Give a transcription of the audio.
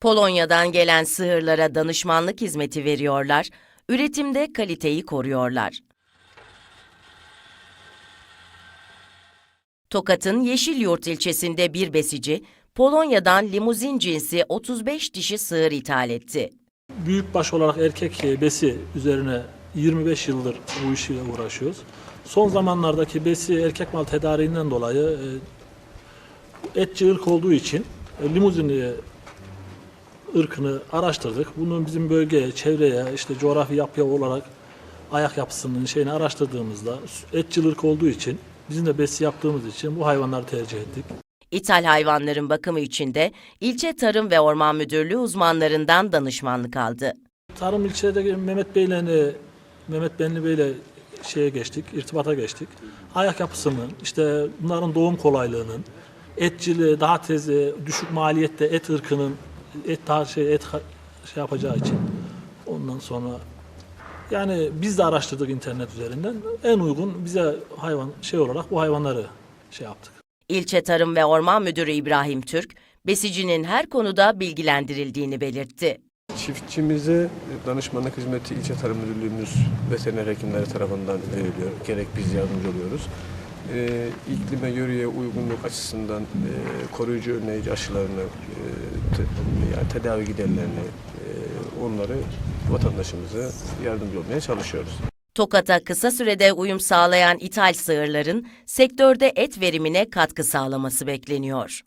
Polonya'dan gelen sığırlara danışmanlık hizmeti veriyorlar, üretimde kaliteyi koruyorlar. Tokat'ın Yeşilyurt ilçesinde bir besici, Polonya'dan limuzin cinsi 35 dişi sığır ithal etti. Büyükbaş olarak erkek e, besi üzerine 25 yıldır bu işiyle uğraşıyoruz. Son zamanlardaki besi erkek mal tedariğinden dolayı e, etçi ırk olduğu için e, limuzin ırkını araştırdık. Bunu bizim bölgeye, çevreye, işte coğrafi yapıya olarak ayak yapısının şeyini araştırdığımızda etçil ırk olduğu için bizim de besi yaptığımız için bu hayvanları tercih ettik. İthal hayvanların bakımı için de ilçe Tarım ve Orman Müdürlüğü uzmanlarından danışmanlık aldı. Tarım ilçedeki Mehmet Bey'le Mehmet Benli Bey'le şeye geçtik, irtibata geçtik. Ayak yapısının, işte bunların doğum kolaylığının, etçiliği daha tez, e, düşük maliyette et ırkının et şey et şey yapacağı için ondan sonra yani biz de araştırdık internet üzerinden. En uygun bize hayvan şey olarak bu hayvanları şey yaptık. İlçe Tarım ve Orman Müdürü İbrahim Türk, besicinin her konuda bilgilendirildiğini belirtti. Çiftçimize danışmanlık hizmeti ilçe tarım müdürlüğümüz veteriner hekimleri tarafından veriliyor. Gerek biz yardımcı oluyoruz. Ee, iklime, yöreye uygunluk açısından e, koruyucu önleyici aşılarını, e, te- yani tedavi giderlerini, e, onları vatandaşımıza yardımcı olmaya çalışıyoruz. Tokat'a kısa sürede uyum sağlayan ithal sığırların sektörde et verimine katkı sağlaması bekleniyor.